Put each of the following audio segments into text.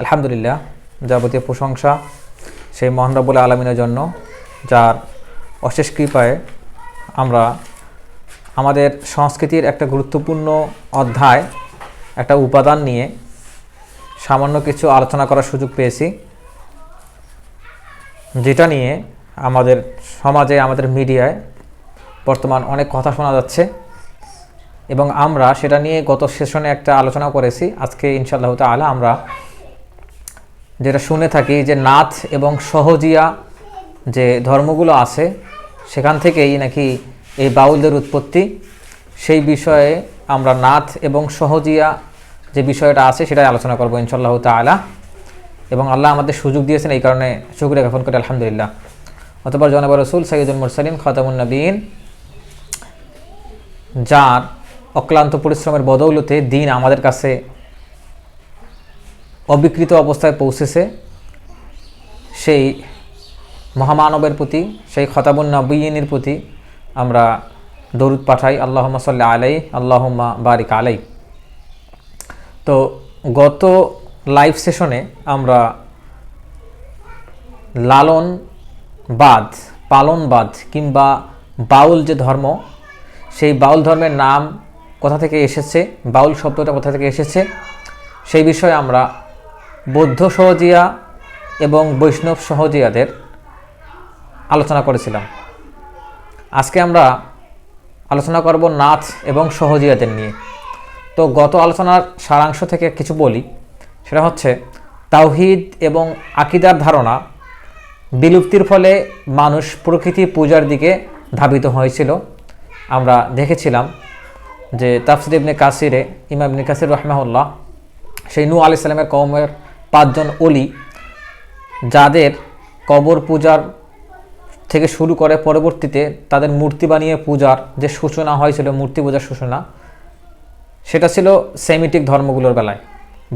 আলহামদুলিল্লাহ, যাবতীয় প্রশংসা সেই মহান রব্বুল আলমিনের জন্য, যার অশেষ কৃপায় আমরা আমাদের সংস্কৃতির একটা গুরুত্বপূর্ণ অধ্যায়, একটা উপাদান নিয়ে সামান্য কিছু আলোচনা করার সুযোগ পেয়েছি। যেটা নিয়ে আমাদের সমাজে, আমাদের মিডিয়ায় বর্তমান অনেক কথা শোনা যাচ্ছে এবং আমরা সেটা নিয়ে গত সেশনে একটা আলোচনা করেছি। আজকে ইনশাআল্লাহ তাআলা আমরা যেটা শুনে থাকি যে নাথ এবং সহজিয়া যে ধর্মগুলো আছে, সেখান থেকেই নাকি এই বাউলদের উৎপত্তি। সেই বিষয়ে আমরা নাথ এবং সহজিয়া যে বিষয়টা আছে সেটাই আলোচনা করব ইনশাল্লাহ তাআলা। এবং আল্লাহ আমাদের সুযোগ দিয়েছেন এই কারণে শুক্রিয়া জ্ঞাপন করে, আলহামদুলিল্লাহ। অতপর জনাব রসুল সৈয়দুল মুরসালিন, খতামুন নবীন, যার অক্লান্ত পরিশ্রমের বদৌলতে দিন আমাদের কাছে অবিকৃত অবস্থায় পৌঁছেছে সেই মহামানবের প্রতি, সেই খতাবুন নবীনের প্রতি আমরা দরুদ পাঠাই, আল্লাহম্মা সাল্লাহ আলাই আল্লাহম্মা বারিক আলাই তো গত লাইভ সেশনে আমরা লালন বাদ পালনবাদ কিংবা বাউল যে ধর্ম, সেই বাউল ধর্মের নাম কোথা থেকে এসেছে, বাউল শব্দটা কোথা থেকে এসেছে, সেই বিষয়ে আমরা বৌদ্ধ সহজিয়া এবং বৈষ্ণব সহজিয়াদের আলোচনা করেছিলাম। আজকে আমরা আলোচনা করব নাথ এবং সহজিয়াদের নিয়ে। তো গত আলোচনার সারাংশ থেকে কিছু বলি। সেটা হচ্ছে, তাওহিদ এবং আকিদার ধারণা বিলুপ্তির ফলে মানুষ প্রকৃতি পূজার দিকে ধাবিত হয়েছিল। আমরা দেখেছিলাম যে তাফসির ইবনে কাসিরে, ইমাম ইবনে কাসির রহমাউল্লাহ সেই নূ আলি সাল্লামের কওমের পাঁচজন অলি যাদের কবর পূজার থেকে শুরু করে পরবর্তীতে তাদের মূর্তি বানিয়ে পূজার যে সূচনা হয়েছিল মূর্তি পূজার সূচনা, সেটা ছিল সেমিটিক ধর্মগুলোর বেলায়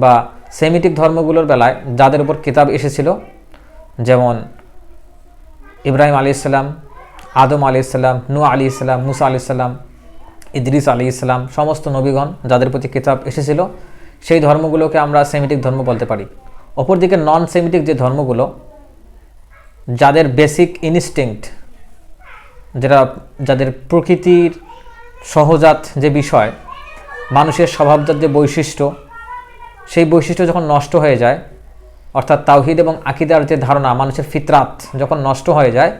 বা সেমিটিক ধর্মগুলোর বেলায় যাদের উপর কিতাব এসেছিল, যেমন ইব্রাহিম আলী ইসলাম আদম আলী ইসলাম নু আলী ইসলাম মুসা আলি ইসলাম ইদ্রিস আলী ইসলাম সমস্ত নবীগণ যাদের প্রতি কিতাব এসেছিল, সেই ধর্মগুলোকে আমরা সেমিটিক ধর্ম বলতে পারি। অপরদিকে নন সেমিটিক যে ধর্মগুলো, যাদের বেসিক ইনস্টিংক্ট যেটা যাদের প্রকৃতির সহজাত যে বিষয়, মানুষের স্বভাবজাত যে বৈশিষ্ট্য, সেই বৈশিষ্ট্য যখন নষ্ট হয়ে যায়, অর্থাৎ তাওহিদ এবং আকিদার যে ধারণা, মানুষের ফিতরাত যখন নষ্ট হয়ে যায়,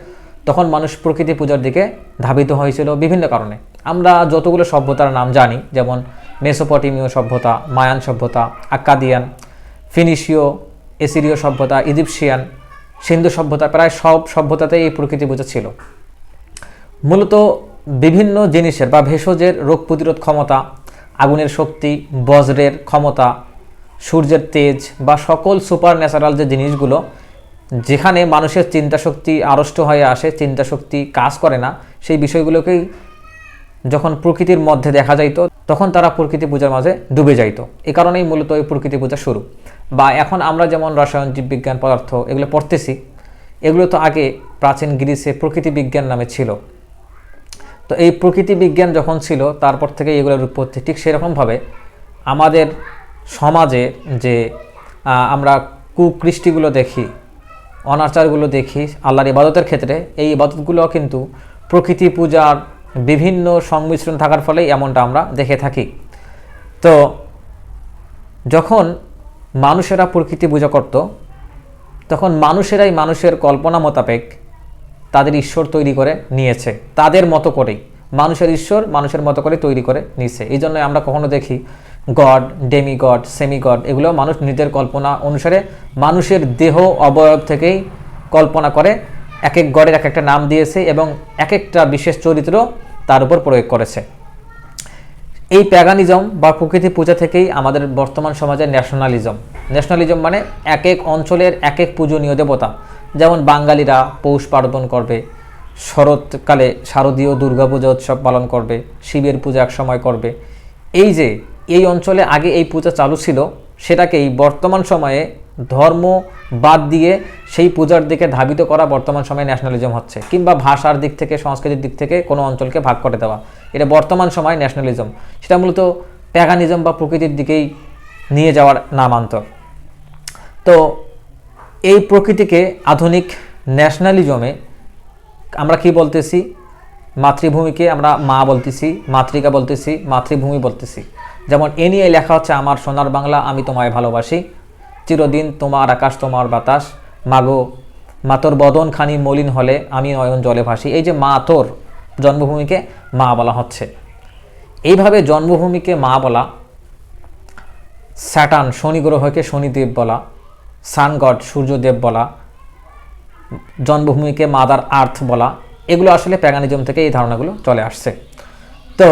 তখন মানুষ প্রকৃতি পূজার দিকে ধাবিত হয়েছিল বিভিন্ন কারণে। আমরা যতগুলো সভ্যতার নাম জানি, যেমন মেসোপটেমীয় সভ্যতা, মায়ান সভ্যতা, আক্কাদিয়ান, ফিনিশীয় এসিরীয় সভ্যতা, ইজিপশিয়ান, সিন্ধু সভ্যতা, প্রায় সব সভ্যতাতেই এই প্রকৃতি পূজা ছিল। মূলত বিভিন্ন জিনিসের বা ভেষজের রোগ প্রতিরোধ ক্ষমতা, আগুনের শক্তি, বজ্রের ক্ষমতা, সূর্যের তেজ বা সকল সুপার ন্যাচারাল যে জিনিসগুলো, যেখানে মানুষের চিন্তা শক্তি আড়ষ্ট হয়ে আসে চিন্তা শক্তি কাজ করে না, সেই বিষয়গুলোকেই যখন প্রকৃতির মধ্যে দেখা যাইতো, তখন তারা প্রকৃতি পূজার মাঝে ডুবে যাইতো। এ কারণেই মূলত এই প্রকৃতি পূজা শুরু। বা এখন আমরা যেমন রসায়ন, জীববিজ্ঞান, পদার্থ এগুলো পড়তেছি, এগুলো তো আগে প্রাচীন গ্রিসে প্রকৃতি বিজ্ঞান নামে ছিল। তো এই প্রকৃতি বিজ্ঞান যখন ছিল, তারপর থেকে এগুলোর উৎপত্তি ঠিক সেরকমভাবে আমাদের সমাজে যে আমরা কুকৃষ্টিগুলো দেখি, অনাচারগুলো দেখি আল্লাহর ইবাদতের ক্ষেত্রে, এই ইবাদতগুলো কিন্তু প্রকৃতি পূজার বিভিন্ন সংমিশ্রণ থাকার ফলেই এমনটা আমরা দেখে থাকি। তো যখন মানুষেরা প্রকৃতি পূজা করত, তখন মানুষেরাই মানুষের কল্পনা মোতাবেক তাদের ঈশ্বর তৈরি করে নিয়েছে, তাদের মতো করেই। মানুষের ঈশ্বর মানুষের মতো করে তৈরি করে নিয়েছে এই জন্য আমরা কখনো দেখি god demi god semi god এগুলো মানুষ নিজের কল্পনা অনুসারে মানুষের দেহ অবয়ব থেকেই কল্পনা করে এক এক গডের এক একটা নাম দিয়েছে এবং এক একটা বিশেষ চরিত্র তার উপর প্রয়োগ করেছে। এই প্যাগানিজম বা প্রকৃতি পূজা থেকেই আমাদের বর্তমান সমাজে ন্যাশনালিজম। ন্যাশনালিজম মানে এক এক অঞ্চলের এক এক পূজনীয় দেবতা। যেমন বাঙালিরা পৌষ পার্বণ করবে, শরৎকালে শারদীয় দুর্গাপূজা উৎসব পালন করবে, শিবের পূজা এক সময় করবে। এই যে, এই অঞ্চলে আগে এই পূজা চালু ছিল, সেটাকেই বর্তমান সময়ে ধর্ম বাদ দিয়ে সেই পূজার দিকে ধাবিত করা বর্তমান সময়ে ন্যাশনালিজম হচ্ছে, কিংবা ভাষার দিক থেকে, সংস্কৃতির দিক থেকে কোনো অঞ্চলকে ভাগ করে দেওয়া। এটা বর্তমান সময় ন্যাশনালিজম সেটা মূলত প্যাগানিজম বা প্রকৃতির দিকেই নিয়ে যাওয়ার নামান্তর। তো এই প্রকৃতিকে আধুনিক ন্যাশনালিজমে আমরা কি বলতেছি? মাতৃভূমিকে আমরা মা বলতেছি, মাতৃকা বলতেছি, মাতৃভূমি বলতেছি। যেমন এ নিয়ে লেখা হচ্ছে, আমার সোনার বাংলা, আমি তোমায় ভালোবাসি। চিরদিন তোমার আকাশ, তোমার বাতাস। মাগো, মাতর বদন খানি মলিন হলে আমি নয়ন জলে ভাসি। এই যে মা তোর জন্মভূমিকে মা বলা হচ্ছে। এইভাবে জন্মভূমিকে মা বলা স্যাটান শনি গ্রহকে শনিদেব বলা সানগড সূর্যদেব বলা, জন্মভূমিকে মাদার আর্থ বলা, এগুলো আসলে প্যাগানিজম থেকে এই ধারণাগুলো চলে আসছে। তো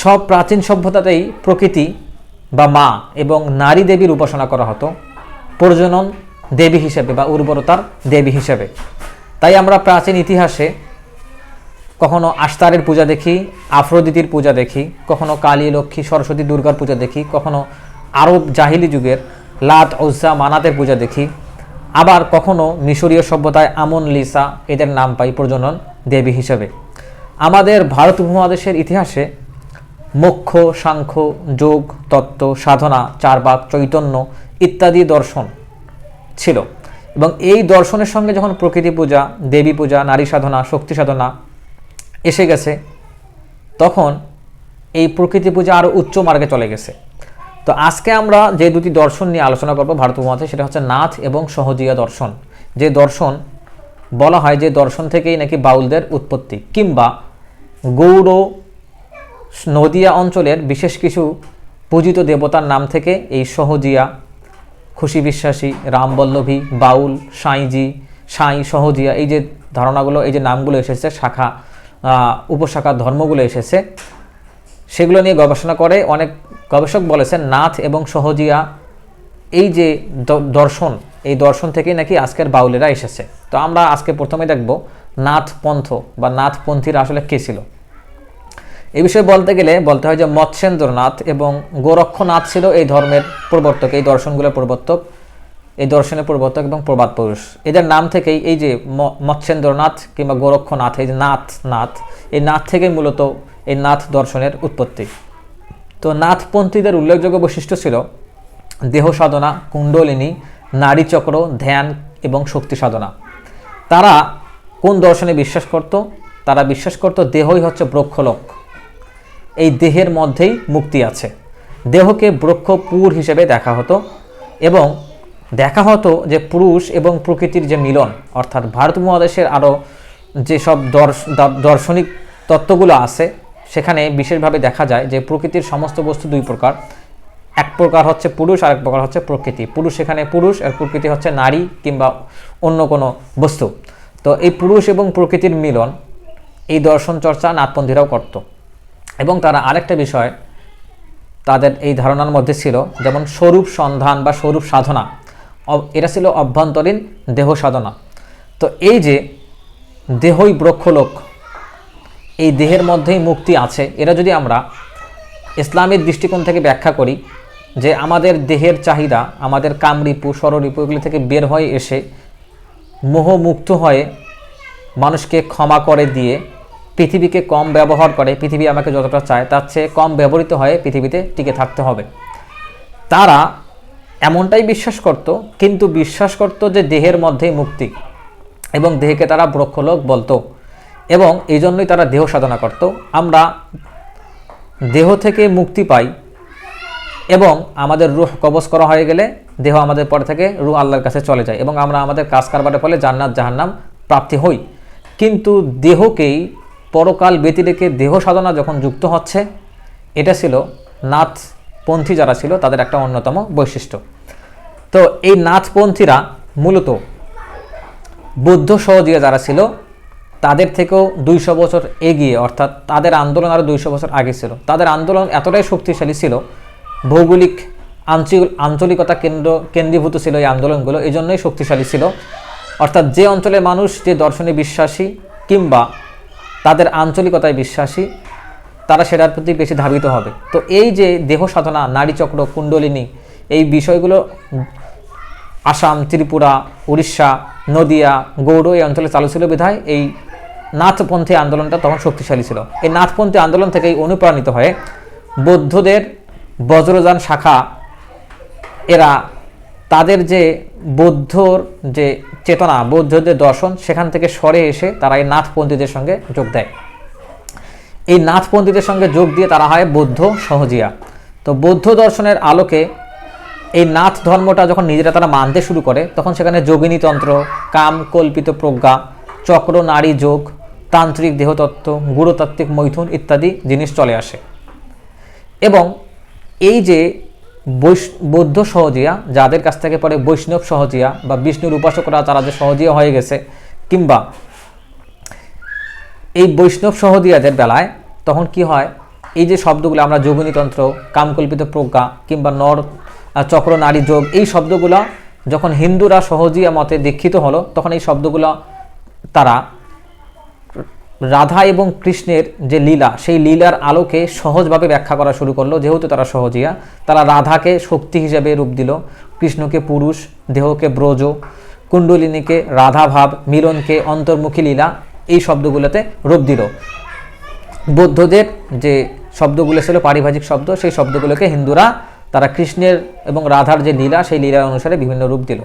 সব প্রাচীন সভ্যতাতেই প্রকৃতি বা মা এবং নারী দেবীর উপাসনা করা হতো, প্রজনন দেবী হিসেবে বা উর্বরতার দেবী হিসেবে। তাই আমরা প্রাচীন ইতিহাসে কখনো আস্তারের পূজা দেখি, আফ্রোদিতির পূজা দেখি, কখনো কালী, লক্ষ্মী, সরস্বতী, দুর্গার পূজা দেখি, কখনো আরব জাহিলি যুগের লাত ওজা মানাতের পূজা দেখি। আবার কখনো মিশরীয় সভ্যতায় আমন, লিসা, এদের নাম পাই প্রজনন দেবী হিসেবে। আমাদের ভারত উপমহাদেশের ইতিহাসে মোক্ষ, সাংখ্য, যোগ, তত্ত্ব, সাধনা, চারবাক, চৈতন্য ইত্যাদি দর্শন ছিল। এবং এই দর্শনের সঙ্গে যখন প্রকৃতি পূজা, দেবী পূজা, নারী সাধনা, শক্তি সাধনা এসে গেছে, তখন এই প্রকৃতি পূজা আরও উচ্চ মার্গে চলে গেছে। তো আজকে আমরা যে দুটি দর্শন নিয়ে আলোচনা করব ভারত উপমহাদেশে, সেটা হচ্ছে নাথ এবং সহজিয়া দর্শন। যে দর্শন বলা হয়, যে দর্শন থেকেই নাকি বাউলদের উৎপত্তি কিংবা গৌড় নদিয়া অঞ্চলের বিশেষ কিছু পূজিত দেবতার নাম থেকে এই সহজিয়া, খুশি বিশ্বাসী রামবল্লভী বাউল, সাঁইজি, সাঁই, সহজিয়া, এই যে ধারণাগুলো, এই যে নামগুলো এসেছে, শাখা উপশাখা ধর্মগুলো এসেছে, সেগুলো নিয়ে গবেষণা করে অনেক গবেষক বলেছেন, নাথ এবং সহজিয়া, এই যে দর্শন, এই দর্শন থেকেই নাকি আজকের বাউলেরা এসেছে। তো আমরা আজকে প্রথমে দেখব নাথ পন্থ বা নাথপন্থীরা আসলে কে ছিল। এই বিষয়ে বলতে গেলে বলতে হয় যে মৎস্যেন্দ্রনাথ এবং গোরক্ষনাথ ছিল এই ধর্মের প্রবর্তক, এই দর্শনগুলোর প্রবর্তক, এই দর্শনের প্রবর্তক এবং প্রবাদ পুরুষ। এদের নাম থেকেই এই যে মৎস্যেন্দ্রনাথ কিংবা গোরক্ষনাথ, এই যে নাথ নাথ এই নাথ থেকেই মূলত এই নাথ দর্শনের উৎপত্তি। তো নাথপন্থীদের উল্লেখযোগ্য বৈশিষ্ট্য ছিল দেহ সাধনা, কুণ্ডলিনী নারীচক্র ধ্যান এবং শক্তি সাধনা। তারা কোন দর্শনে বিশ্বাস করত? তারা বিশ্বাস করত দেহই হচ্ছে ব্রক্ষলোক এই দেহের মধ্যেই মুক্তি আছে। দেহকে ব্রক্ষপুর হিসেবে দেখা হতো এবং দেখা হতো যে পুরুষ এবং প্রকৃতির যে মিলন, অর্থাৎ ভারত মহাদেশের আরও যেসব দার্শনিক তত্ত্বগুলো আছে, সেখানে বিশেষভাবে দেখা যায় যে প্রকৃতির সমস্ত বস্তু দুই প্রকার। এক প্রকার হচ্ছে পুরুষ আর এক প্রকার হচ্ছে প্রকৃতি। পুরুষ এখানে পুরুষ আর প্রকৃতি হচ্ছে নারী কিংবা অন্য কোনো বস্তু। তো এই পুরুষ এবং প্রকৃতির মিলন এই দর্শন চর্চা নাথপন্থীরাও করত। এবং তারা আরেকটা বিষয় তাদের এই ধারণার মধ্যে ছিল, যেমন স্বরূপ সন্ধান বা স্বরূপ সাধনা। এটা ছিল অভ্যন্তরীণ দেহ সাধনা। তো এই যে দেহই ব্রক্ষলোক এই দেহের মধ্যেই মুক্তি আছে। এটা যদি আমরা ইসলামের দৃষ্টিকোণ থেকে ব্যাখ্যা করি, যে আমাদের দেহের চাহিদা, আমাদের কামরিপু, স্বররিপু, এগুলি থেকে বের হয়ে এসে মোহমুক্ত হয়ে মানুষকে ক্ষমা করে দিয়ে পৃথিবীকে কম ব্যবহার করে, পৃথিবী আমাকে যতটা চায়, তার চেয়ে কম ব্যবহৃত হয়ে পৃথিবীতে টিকে থাকতে হবে। তারা এমনটাই বিশ্বাস করত, কিন্তু বিশ্বাস করত যে দেহের মধ্যেই মুক্তি, এবং দেহকে তারা ব্রক্ষলোক বলতো, এবং এই জন্যই তারা দেহ সাধনা করত। আমরা দেহ থেকে মুক্তি পাই, এবং আমাদের রুহ কবজ করা হয়ে গেলে দেহ আমাদের পরে থেকে রুহ আল্লাহর কাছে চলে যায়, এবং আমরা আমাদের কাজ কারবারের ফলে জান্নাত জাহান্নাম প্রাপ্তি হই। কিন্তু দেহকেই পরকাল ব্যতি রেখে দেহ সাধনা যখন যুক্ত হচ্ছে, এটা ছিল নাথপন্থী যারা ছিল, তাদের একটা অন্যতম বৈশিষ্ট্য। তো এই নাথপন্থীরা মূলত বৌদ্ধ সহজিয়া যারা ছিল, তাদের থেকেও দুইশো বছর এগিয়ে, অর্থাৎ তাদের আন্দোলন আরও দুইশো বছর আগে ছিল। তাদের আন্দোলন এতটাই শক্তিশালী ছিল, ভৌগোলিক আঞ্চল আঞ্চলিকতা কেন্দ্র, কেন্দ্রীভূত ছিল এই আন্দোলনগুলো এই জন্যই শক্তিশালী ছিল। অর্থাৎ যে অঞ্চলের মানুষ, যে দর্শনে বিশ্বাসী, কিংবা তাদের আঞ্চলিকতায় বিশ্বাসী, তারা সেটার প্রতি বেশি ধাবিত হবে। তো এই যে দেহ সাধনা নারীচক্র কুণ্ডলিনী, এই বিষয়গুলো আসাম, ত্রিপুরা, উড়িষ্যা, নদিয়া, গৌড় এই অঞ্চলে চালু ছিল বিধায় এই নাথপন্থী আন্দোলনটা তখন শক্তিশালী ছিল। এই নাথপন্থী আন্দোলন থেকেই অনুপ্রাণিত হয়ে বৌদ্ধদের বজ্রযান শাখা এরা তাদের যে বৌদ্ধর যে চেতনা বৌদ্ধদের দর্শন, সেখান থেকে সরে এসে তারা এই নাথপন্থীদের সঙ্গে যোগ দেয়। এই নাথপন্থীদের সঙ্গে যোগ দিয়ে তারা হয় বৌদ্ধ সহজিয়া। তো বৌদ্ধ দর্শনের আলোকে এই নাথ ধর্মটা যখন নিজেরা তারা মানতে শুরু করে, তখন সেখানে যোগিনী তন্ত্র কাম কল্পিত প্রজ্ঞা, চক্র, নারী যোগ, তান্ত্রিক দেহতত্ত্ব, গুরুতাত্ত্বিক মৈথুন ইত্যাদি জিনিস চলে আসে। এবং এই যে বৌদ্ধ সহজিয়া, যাদের কাছ থেকে পরে বৈষ্ণব সহজিয়া বা বিষ্ণুর উপাসকরা তারা যে সহজিয়া হয়ে গেছে, কিংবা এই বৈষ্ণব সহদিয়াদের বেলায় তখন কি হয়, এই যে শব্দগুলো আমরা যোগিনীতন্ত্র, কামকল্পিত প্রজ্ঞা কিংবা নর চক্র, নারী, যোগ, এই শব্দগুলো যখন হিন্দুরা সহজিয়া মতে দীক্ষিত হলো, তখন এই শব্দগুলো তারা রাধা এবং কৃষ্ণের যে লীলা, সেই লীলার আলোকে সহজভাবে ব্যাখ্যা করা শুরু করল। যেহেতু তারা সহজিয়া, তারা রাধাকে শক্তি হিসেবে রূপ দিল, কৃষ্ণকে পুরুষ, দেহকে ব্রজ, কুণ্ডলিনীকে রাধাভাব, মিলনকে অন্তর্মুখী লীলা, এই শব্দগুলোতে রূপ দিল। বৌদ্ধদের যে শব্দগুলো ছিল, পারিভাষিক শব্দ, সেই শব্দগুলোকে হিন্দুরা তারা কৃষ্ণের এবং রাধার যে লীলা, সেই লীলার অনুসারে বিভিন্ন রূপ দিল।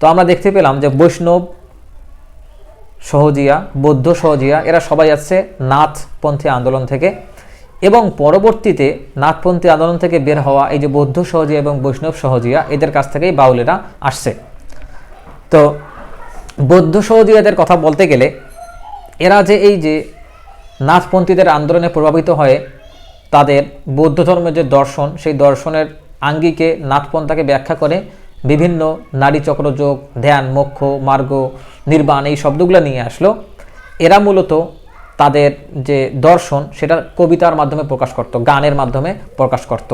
তো আমরা দেখতে পেলাম যে বৈষ্ণব সহজিয়া, বৌদ্ধ সহজিয়া, এরা সবাই আসছে নাথপন্থী আন্দোলন থেকে। এবং পরবর্তীতে নাথপন্থী আন্দোলন থেকে বের হওয়া এই যে বৌদ্ধ সহজিয়া এবং বৈষ্ণব সহজিয়া, এদের কাছ থেকেই বাউলেরা আসছে। তো বৌদ্ধ সহজিয়াদের কথা বলতে গেলে, এরা যে এই যে নাথপন্থীদের আন্দোলনে প্রভাবিত হয়ে তাদের বৌদ্ধ ধর্মের যে দর্শন, সেই দর্শনের আঙ্গিকে নাথপন্থাকে ব্যাখ্যা করে বিভিন্ন নারী চক্রযোগ, ধ্যান, মোক্ষ, মার্গ, নির্বাণ এই শব্দগুলো নিয়ে আসলো। এরা মূলত তাদের যে দর্শন, সেটা কবিতার মাধ্যমে প্রকাশ করত, গানের মাধ্যমে প্রকাশ করত।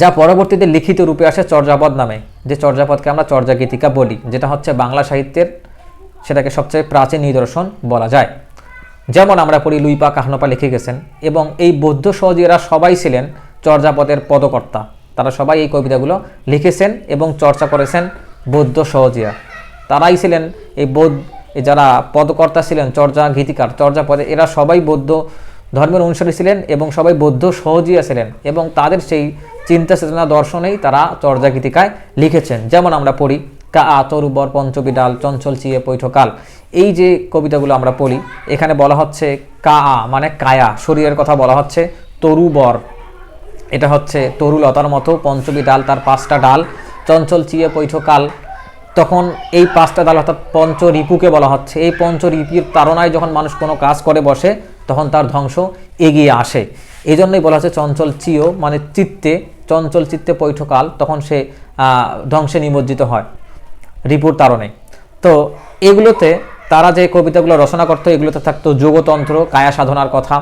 যা পরবর্তীতে লিখিত রূপে আসে চর্যাপদ নামে, যে চর্যাপদকে আমরা চর্যা গীতিকা বলি, যেটা হচ্ছে বাংলা সাহিত্যের সেটাকে সবচেয়ে প্রাচীন নিদর্শন বলা যায়। যেমন আমরা পড়ি লুইপা কাহনপা লিখে গেছেন, এবং এই বৌদ্ধ সহজীরা সবাই ছিলেন চর্যাপদের পদকর্তা। তারা সবাই এই কবিতাগুলো লিখেছেন এবং চর্চা করেছেন বৌদ্ধ সহজিয়া। তারাই ছিলেন এই বৌদ্ধ যারা পদকর্তা ছিলেন, চর্যা গীতিকার, চর্যা পদে, এরা সবাই বৌদ্ধ ধর্মের অনুসারী ছিলেন এবং সবাই বৌদ্ধ সহজিয়া ছিলেন এবং তাদের সেই চিন্তা চেতনা দর্শনেই তারা চর্যা গীতিকায় লিখেছেন। যেমন আমরা পড়ি, কা আ তরুবর পঞ্চবিডাল চঞ্চল চিয়ে পৈঠকাল এই যে কবিতাগুলো আমরা পড়ি, এখানে বলা হচ্ছে কা মানে কায়া। শরীরের কথা বলা হচ্ছে তরুবর এটা হচ্ছে তরুলতার মতো, পঞ্চমী ডাল তার পাঁচটা ডাল, চঞ্চল চিয়ে পৈঠকাল তখন এই পাঁচটা ডাল অর্থাৎ পঞ্চ রিপুকে বলা হচ্ছে। এই পঞ্চ রিপির তাড়নায় যখন মানুষ কোনো কাজ করে বসে, তখন তার ধ্বংস এগিয়ে আসে। এই জন্যই বলা হচ্ছে চঞ্চল চিও মানে চিত্তে, চঞ্চল চিত্তে পৈঠকাল তখন সে ধ্বংসে নিমজ্জিত হয় রিপুর তারণে তো এগুলোতে তারা যে কবিতাগুলো রচনা করতো, এগুলোতে থাকতো যোগতন্ত্র, কায়া সাধনার কথা।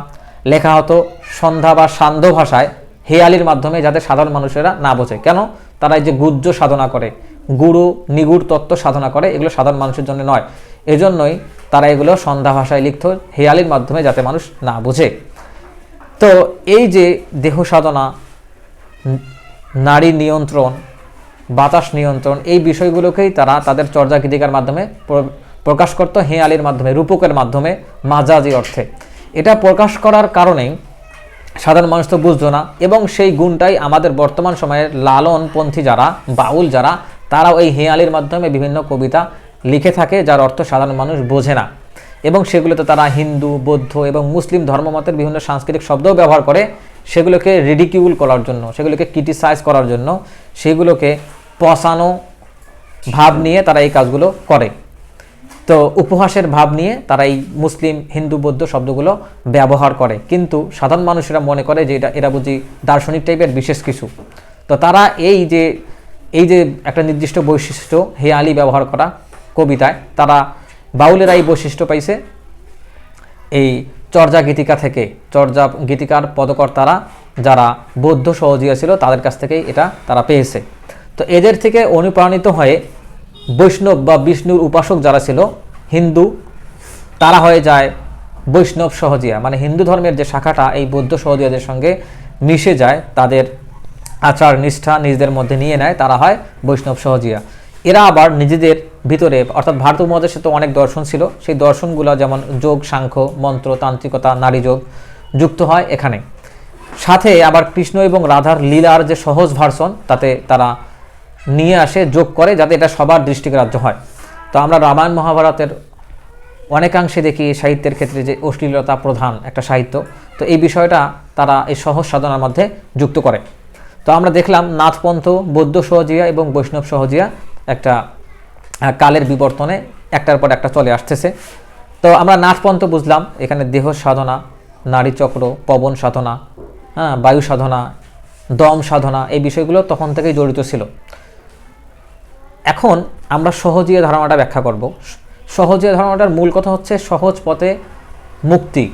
লেখা হতো সন্ধ্যা বা সান্ধ্য ভাষায় হেয়ালির মাধ্যমে যাতে সাধারণ মানুষেরা না বোঝে। কেন? তারা এই যে গুজ্জ সাধনা করে, গুরু নিগুড় তত্ত্ব সাধনা করে, এগুলো সাধারণ মানুষের জন্য নয়। এজন্যই তারা এগুলো সন্ধ্যা ভাষায় লিখত, হেয়ালির মাধ্যমে যাতে মানুষ না বোঝে। তো এই যে দেহ সাধনা, নারী নিয়ন্ত্রণ, বাতাস নিয়ন্ত্রণ, এই বিষয়গুলোকেই তারা তাদের চর্যা গীতিকার মাধ্যমে প্র- প্রকাশ করত, হেঁয়ালির মাধ্যমে, রূপকের মাধ্যমে মাজাজি অর্থে। এটা প্রকাশ করার কারণেই সাধারণ মানুষ তো বুঝতো না। এবং সেই গুণটাই আমাদের বর্তমান সময়ের লালনপন্থী যারা, বাউল যারা, তারাও এই হেয়ালির মাধ্যমে বিভিন্ন কবিতা লিখে থাকে, যার অর্থ সাধারণ মানুষ বোঝে না। এবং সেগুলোতে তারা হিন্দু, বৌদ্ধ এবং মুসলিম ধর্মমতের বিভিন্ন সাংস্কৃতিক শব্দও ব্যবহার করে। সেগুলোকে রিডিকিউল করার জন্য, সেগুলোকে ক্রিটিসাইজ করার জন্য, সেগুলোকে পচানো ভাব নিয়ে তারা এই কাজগুলো করে। তো উপহাসের ভাব নিয়ে তারা এই মুসলিম, হিন্দু, বৌদ্ধ শব্দগুলো ব্যবহার করে। কিন্তু সাধারণ মানুষেরা মনে করে যে এটা, এরা বুঝি দার্শনিক টাইপের বিশেষ কিছু। তো তারা এই যে এই যে একটা নির্দিষ্ট বৈশিষ্ট্য হেয়ালি ব্যবহার করা কবিতায়, তারা বাউলেরা এই বৈশিষ্ট্য পাইছে। এই চর্যা গীতিকা থেকে, চর্যা গীতিকার পদকর্তারা যারা বৌদ্ধ সহজিয়া ছিল, তাদের কাছ থেকেই এটা তারা পেয়েছে। তো এদের থেকে অনুপ্রাণিত হয়ে বৈষ্ণব বা বিষ্ণুর উপাসক যারা ছিল, হিন্দু, তারা হয়ে যায় বৈষ্ণব সহজিয়া। মানে হিন্দু ধর্মের যে শাখাটা, এই বৌদ্ধ সহজিয়াদের সঙ্গে মিশে যায়, তাদের আচার নিষ্ঠা নিজেদের মধ্যে নিয়ে নেয়, তারা হয় বৈষ্ণব সহজিয়া। এরা আবার নিজেদের ভিতরে, অর্থাৎ ভারত উপমহাদেশে তো অনেক দর্শন ছিল, সেই দর্শনগুলো যেমন যোগ, সাংখ্য, মন্ত্র, তান্ত্রিকতা, নারী যোগ যুক্ত হয় এখানে। সাথে আবার কৃষ্ণ এবং রাধার লীলার যে সহজ ভার্সন, তাতে তারা নিয়ে আসে, যোগ করে যাতে এটা সবার দৃষ্টিগ্রাহ্য হয়। তো আমরা রামায়ণ মহাভারতের অনেকাংশে দেখি সাহিত্যের ক্ষেত্রে যে অশ্লীলতা প্রধান একটা সাহিত্য। তো এই বিষয়টা তারা এই সহজ সাধনার মধ্যে যুক্ত করে। তো আমরা দেখলাম নাথপন্থ, বৌদ্ধ সহজিয়া এবং বৈষ্ণব সহজিয়া একটা কালের বিবর্তনে একটার পর একটা চলে আসতেছে। তো আমরা নাথপন্থ বুঝলাম, এখানে দেহ সাধনা, নারী চক্র, পবন সাধনা হ্যাঁ বায়ু সাধনা, দম সাধনা এই বিষয়গুলো তখন থেকেই জড়িত ছিল। এখন আমরা সহজীয় ধারণাটা ব্যাখ্যা করব। সহজীয় ধারণাটার মূল কথা হচ্ছে সহজ পথে মুক্তি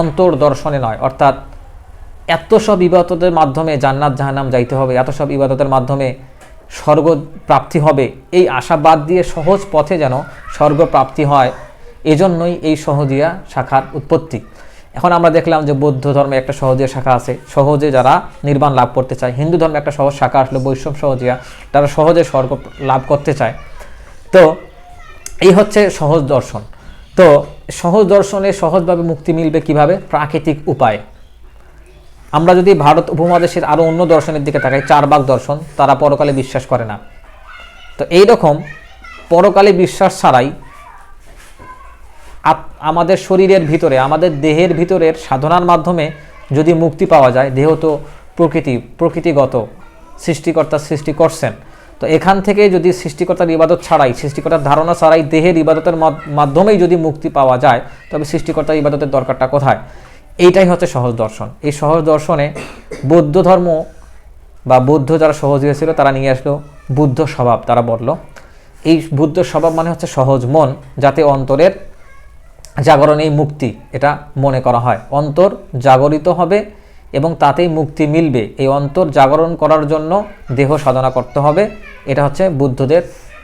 অন্তর দর্শনে নয়। অর্থাৎ এত সব ইবাদতের মাধ্যমে জান্নাত, জাহান্নাম যাইতে হবে, এত সব ইবাদতের মাধ্যমে স্বর্গ প্রাপ্তি হবে, এই আশাবাদ দিয়ে সহজ পথে যেন স্বর্গ প্রাপ্তি হয়, এজন্যই এই সহজিয়া শাখার উৎপত্তি। এখন আমরা দেখলাম যে বৌদ্ধ ধর্মে একটা সহজিয়া শাখা আছে। সহজে যারা নির্বাণ লাভ করতে চায়, হিন্দু ধর্মে একটা সহজ শাখা আসলো, বৈষ্ণব সহজিয়া, তারা সহজে স্বর্গ লাভ করতে চায়। তো এই হচ্ছে সহজ দর্শন। তো সহজ দর্শনে সহজভাবে মুক্তি মিলবে কীভাবে? প্রাকৃতিক উপায়। আমরা যদি ভারত উপমহাদেশের আরও অন্য দর্শনের দিকে তাকাই চার বাগ দর্শন, তারা পরকালে বিশ্বাস করে না। তো এই রকম পরকালে বিশ্বাস ছাড়াই আমাদের শরীরের ভিতরে, আমাদের দেহের ভিতরের সাধনার মাধ্যমে যদি মুক্তি পাওয়া যায়, দেহ তো প্রকৃতি, প্রকৃতিগত সৃষ্টিকর্তা সৃষ্টি করছেন। তো এখান থেকে যদি সৃষ্টিকর্তার ইবাদত ছাড়াই, সৃষ্টিকর্তার ধারণা ছাড়াই দেহের ইবাদতের মাধ- মাধ্যমেই যদি মুক্তি পাওয়া যায়, তবে সৃষ্টিকর্তার ইবাদতের দরকারটা কোথায়? এইটাই হচ্ছে সহজ দর্শন। এই সহজ দর্শনে বৌদ্ধ ধর্ম বা বৌদ্ধ যারা সহজ হয়েছিল, তারা নিয়ে আসলো বুদ্ধ স্বভাব। তারা বলল, এই বুদ্ধ স্বভাব মানে হচ্ছে সহজ মন, যাতে অন্তরের জাগরণেই মুক্তি, এটা মনে করা হয়। অন্তর জাগরিত হবে এবং তাতেই মুক্তি মিলবে। এই অন্তর জাগরণ করার জন্য দেহ সাধনা করতে হবে, এটা হচ্ছে বুদ্ধদের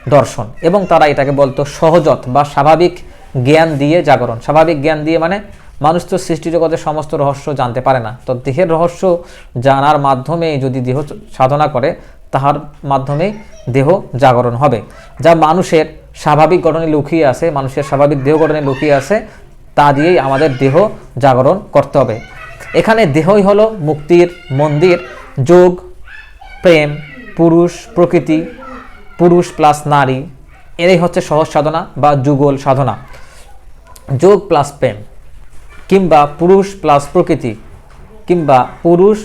দর্শন। এবং তারা এটাকে বলতো সহজত বা স্বাভাবিক জ্ঞান দিয়ে জাগরণ। স্বাভাবিক জ্ঞান দিয়ে মানে মানুষ তো সৃষ্টি জগতের সমস্ত রহস্য জানতে পারে না। তো দেহের রহস্য জানার মাধ্যমে যদি দেহ সাধনা করে, তাহার মাধ্যমে দেহ জাগরণ হবে। যা মানুষের স্বাভাবিক গঠনে লুকিয়ে আছে, মানুষের স্বাভাবিক দেহ গঠনে লুকিয়ে আছে, তা দিয়েই আমাদের দেহ জাগরণ করতে হবে। এখানে দেহই হলো মুক্তির মন্দির, যোগ, প্রেম, পুরুষ, প্রকৃতি, পুরুষ প্লাস নারী। এরাই হচ্ছে সহজ সাধনা বা যুগল সাধনা। যোগ প্লাস প্রেম, কিংবা পুরুষ প্লাস প্রকৃতি, কিংবা পুরুষ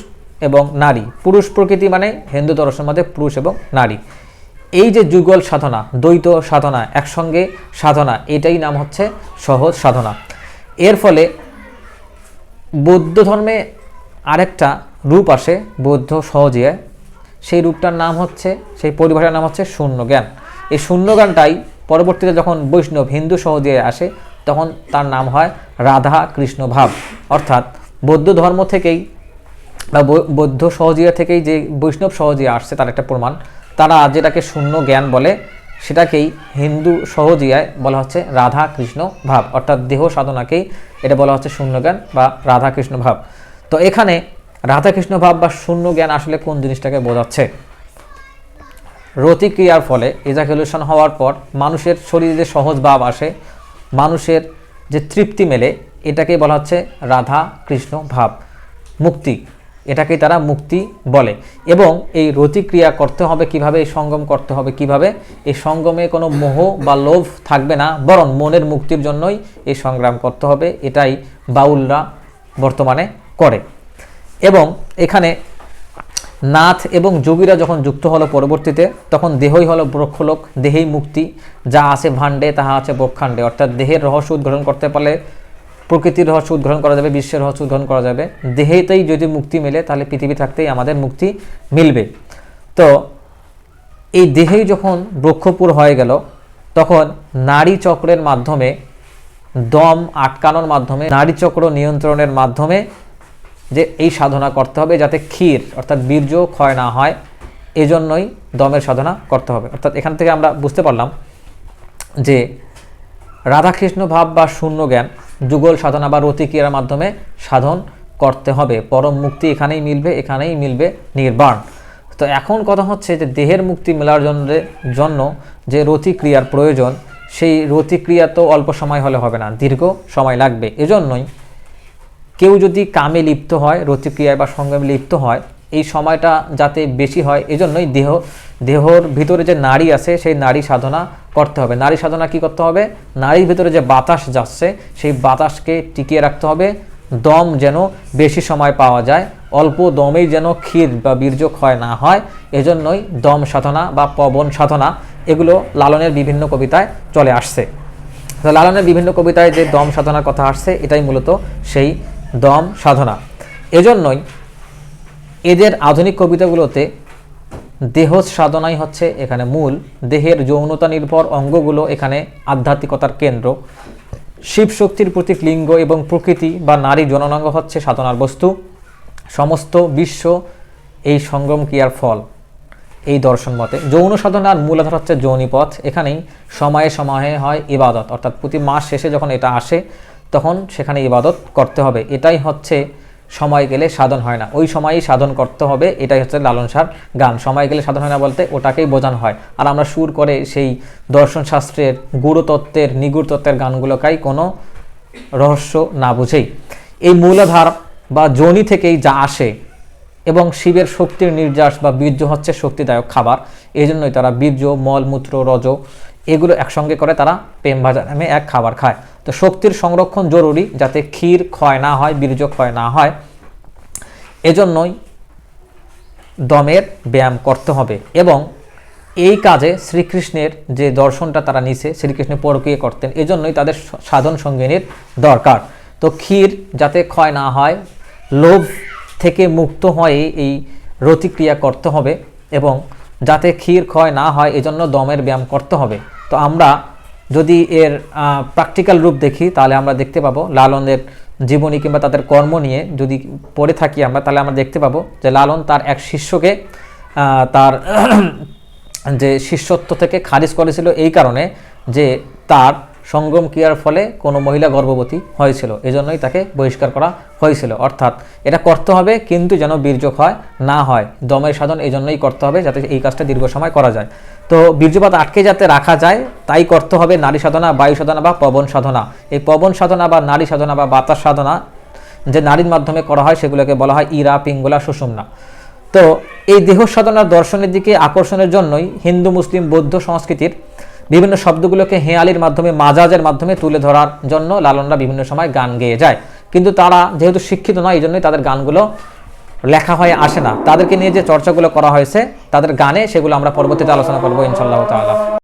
এবং নারী। পুরুষ প্রকৃতি মানে হিন্দু দর্শন মধ্যে পুরুষ এবং নারী। এই যে যুগল সাধনা, দ্বৈত সাধনা, একসঙ্গে সাধনা, এটাই নাম হচ্ছে সহজ সাধনা। এর ফলে বৌদ্ধ ধর্মে আরেকটা রূপ আসে, বৌদ্ধ সহজে। সেই রূপটার নাম হচ্ছে, সেই পরিভাষার নাম হচ্ছে শূন্য জ্ঞান এই শূন্য জ্ঞানটাই পরবর্তীতে যখন বৈষ্ণব হিন্দু সহজিয়ায় আসে, তখন তার নাম হয় রাধা কৃষ্ণ ভাব। অর্থাৎ বৌদ্ধ ধর্ম থেকেই বৌ- বৌদ্ধ সহজিয়া থেকেই যে বৈষ্ণব সহজিয়া আসছে, তার একটা প্রমাণ তারা যেটাকে শূন্য জ্ঞান বলে, সেটাকেই হিন্দু সহজিয়ায় বলা হচ্ছে রাধা কৃষ্ণ ভাব। অর্থাৎ দেহ সাধনাকেই এটা বলা হচ্ছে শূন্য জ্ঞান বা রাধা কৃষ্ণ ভাব। তো এখানে রাধা কৃষ্ণ ভাব বা শূন্য জ্ঞান আসলে কোন জিনিসটাকে বোঝাচ্ছে? রতিক্রিয়ার ফলে এজাকুলেশন হওয়ার পর মানুষের শরীরে যে সহজ ভাব আসে, মানুষের যে তৃপ্তি মেলে, এটাকেই বলা হচ্ছে রাধা কৃষ্ণ ভাব। মুক্তি। এটাকেই তারা মুক্তি বলে। এবং এই রতিক্রিয়া করতে হবে কীভাবে, এই সঙ্গম করতে হবে কীভাবে, এই সঙ্গমে কোনো মোহ বা লোভ থাকবে না, বরং মনের মুক্তির জন্যই এই সংগ্রাম করতে হবে, এটাই বাউলরা বর্তমানে করে। এবং এখানে নাথ এবং যোগীরা যখন যুক্ত হলো পরবর্তীতে, তখন দেহই হলো ব্রক্ষলোক দেহেই মুক্তি। যা আছে ভাণ্ডে, তাহা আছে ব্রক্ষাণ্ডে অর্থাৎ দেহের রহস্য উদ্ঘাটন করতে পারলে প্রকৃতির রহস্য উদ্ঘাটন করা যাবে, বিশ্বের রহস্য উদ্ঘাটন করা যাবে। দেহেতেই যদি মুক্তি মেলে, তাহলে পৃথিবী থাকতেই আমাদের মুক্তি মিলবে। তো, এই দেহেই যখন বৃক্ষপুর হয়ে গেল, তখন নারী চক্রের মাধ্যমে, দম আটকানোর মাধ্যমে, নারী চক্র নিয়ন্ত্রণের মাধ্যমে যে এই সাধনা করতে হবে, যাতে ক্ষীর, অর্থাৎ বীর্য ক্ষয় না হয়, এজন্যই দমের সাধনা করতে হবে। অর্থাৎ এখান থেকে আমরা বুঝতে পারলাম যে রাধাকৃষ্ণ ভাব বা শূন্য জ্ঞান যুগল সাধনা বা রতিক্রিয়ার মাধ্যমে সাধন করতে হবে। পরম মুক্তি এখানেই মিলবে এখানেই মিলবে নির্বাণ। তো এখন কথা হচ্ছে যে দেহের মুক্তি মেলার জন্য যে রতিক্রিয়ার প্রয়োজন, সেই রতিক্রিয়া তো অল্প সময় হলে হবে না, দীর্ঘ সময় লাগবে। এজন্যই কেউ যদি কামে লিপ্ত হয় রতিক্রিয়ায় বা সঙ্গমে লিপ্ত হয়, এই সময়টা যাতে বেশি হয়, এজন্যই দেহ, দেহর ভিতরে যে নারী আছে, সেই নারী সাধনা করতে হবে। নারী সাধনা কি করতে হবে? নারীর ভিতরে যে বাতাস যাচ্ছে, সেই বাতাসকে টিকিয়ে রাখতে হবে। দম যেন বেশি সময় পাওয়া যায়, অল্প দমেই যেন ক্ষীর বা বীর্য ক্ষয় না হয়, এজন্যই দম সাধনা বা পবন সাধনা এগুলো লালনের বিভিন্ন কবিতায় চলে আসছে। তো লালনের বিভিন্ন কবিতায় যে দম সাধনার কথা আসছে, এটাই মূলত সেই দম সাধনা। এজন্যই এদের আধুনিক কবিতাগুলোতে দেহ সাধনাই হচ্ছে এখানে মূল। দেহের যৌনতা নির্ভর অঙ্গগুলো এখানে আধ্যাত্মিকতার কেন্দ্র। শিব শক্তির প্রতীক লিঙ্গ এবং প্রকৃতি বা নারী জননাঙ্গ হচ্ছে সাধনার বস্তু। সমস্ত বিশ্ব এই সংগ্রাম ক্রিয়ার ফল। এই দর্শন মতে যৌন সাধনার মূলাধার হচ্ছে যৌনিপথ এখানেই সময়ে সময়ে হয় ইবাদত। অর্থাৎ প্রতি মাস শেষে যখন এটা আসে, তখন সেখানে ইবাদত করতে হবে। এটাই হচ্ছে সময় গেলে সাধন হয় না। ওই সময়ই সাধন করতে হবে, এটাই হচ্ছে লালন সার গান। সময় গেলে সাধন হয় না বলতে ওটাকেই বোঝানো হয়। আর আমরা সুর করে সেই দর্শন শাস্ত্রের গুরুতত্ত্বের নিগুড় তত্ত্বের গানগুলোকেই কোনো রহস্য না বুঝেই। এই মূলাধার বা যোনি থেকেই যা আসে এবং শিবের শক্তির নির্যাস বা বীর্য হচ্ছে শক্তিদায়ক খাবার এই জন্যই তারা বীর্য মলমূত্র রজ এগুলো একসঙ্গে করে তারা প্রেম ভাজা নামে এক খাবার খায়। তো শক্তির সংরক্ষণ জরুরি যাতে ক্ষীর ক্ষয় না হয়, বীর্য ক্ষয় না হয়। এজন্যই দমের ব্যায়াম করতে হবে এবং এই কাজে শ্রীকৃষ্ণের যে দর্শনটা তারা নিছে, শ্রীকৃষ্ণ পরকীয় করতেন, এজন্যই তাদের সাধন সঙ্গিনীর দরকার। তো ক্ষীর যাতে ক্ষয় না হয়, লোভ থেকে মুক্ত হয়ে এই রতিক্রিয়া করতে হবে এবং যাতে ক্ষীর ক্ষয় না হয়, এজন্য দমের ব্যায়াম করতে হবে। তো আমরা যদি এর প্র্যাকটিক্যাল রূপ দেখি, তাহলে আমরা দেখতে পাবো লালনের জীবনী কিংবা তাদের কর্ম নিয়ে যদি পড়ে থাকি আমরা, তাহলে আমরা দেখতে পাবো যে লালন তার এক শিষ্যকে তার যে শিষ্যত্ব থেকে খারিজ করেছিল এই কারণে যে তার সঙ্গম ক্রিয়ার ফলে কোনো মহিলা গর্ভবতী হয়েছিল। এজন্যই তাকে বহিষ্কার করা হয়েছিল। অর্থাৎ এটা করতে হবে, কিন্তু যেন বীর্যক হয় না হয়। দমের সাধন এই জন্যই করতে হবে, যাতে এই কাজটা দীর্ঘ সময় করা যায়। তো বীর্যপাত আটকে যাতে রাখা যায়, তাই করতে হবে নারী সাধনা, বায়ু সাধনা বা পবন সাধনা। এই পবন সাধনা বা নারী সাধনা বা বাতাস সাধনা যে নারীর মাধ্যমে করা হয়, সেগুলোকে বলা হয় ইরা, পিঙ্গলা, সুষুম্না। তো এই দেহ সাধনার দর্শনের দিকে আকর্ষণের জন্যই হিন্দু, মুসলিম, বৌদ্ধ সংস্কৃতির বিভিন্ন শব্দগুলোকে হেয়ালির মাধ্যমে, মাজাজের মাধ্যমে তুলে ধরার জন্য লালনরা বিভিন্ন সময় গান গেয়ে যায়। কিন্তু তারা যেহেতু শিক্ষিত নয়, এই জন্যই তাদের গানগুলো লেখা হয়ে, আসে না। তাদেরকে নিয়ে যে চর্চাগুলো করা হয়েছে, তাদের গানে সেগুলো আমরা পরবর্তীতে আলোচনা করব ইনশাল্লাহ তাআলা।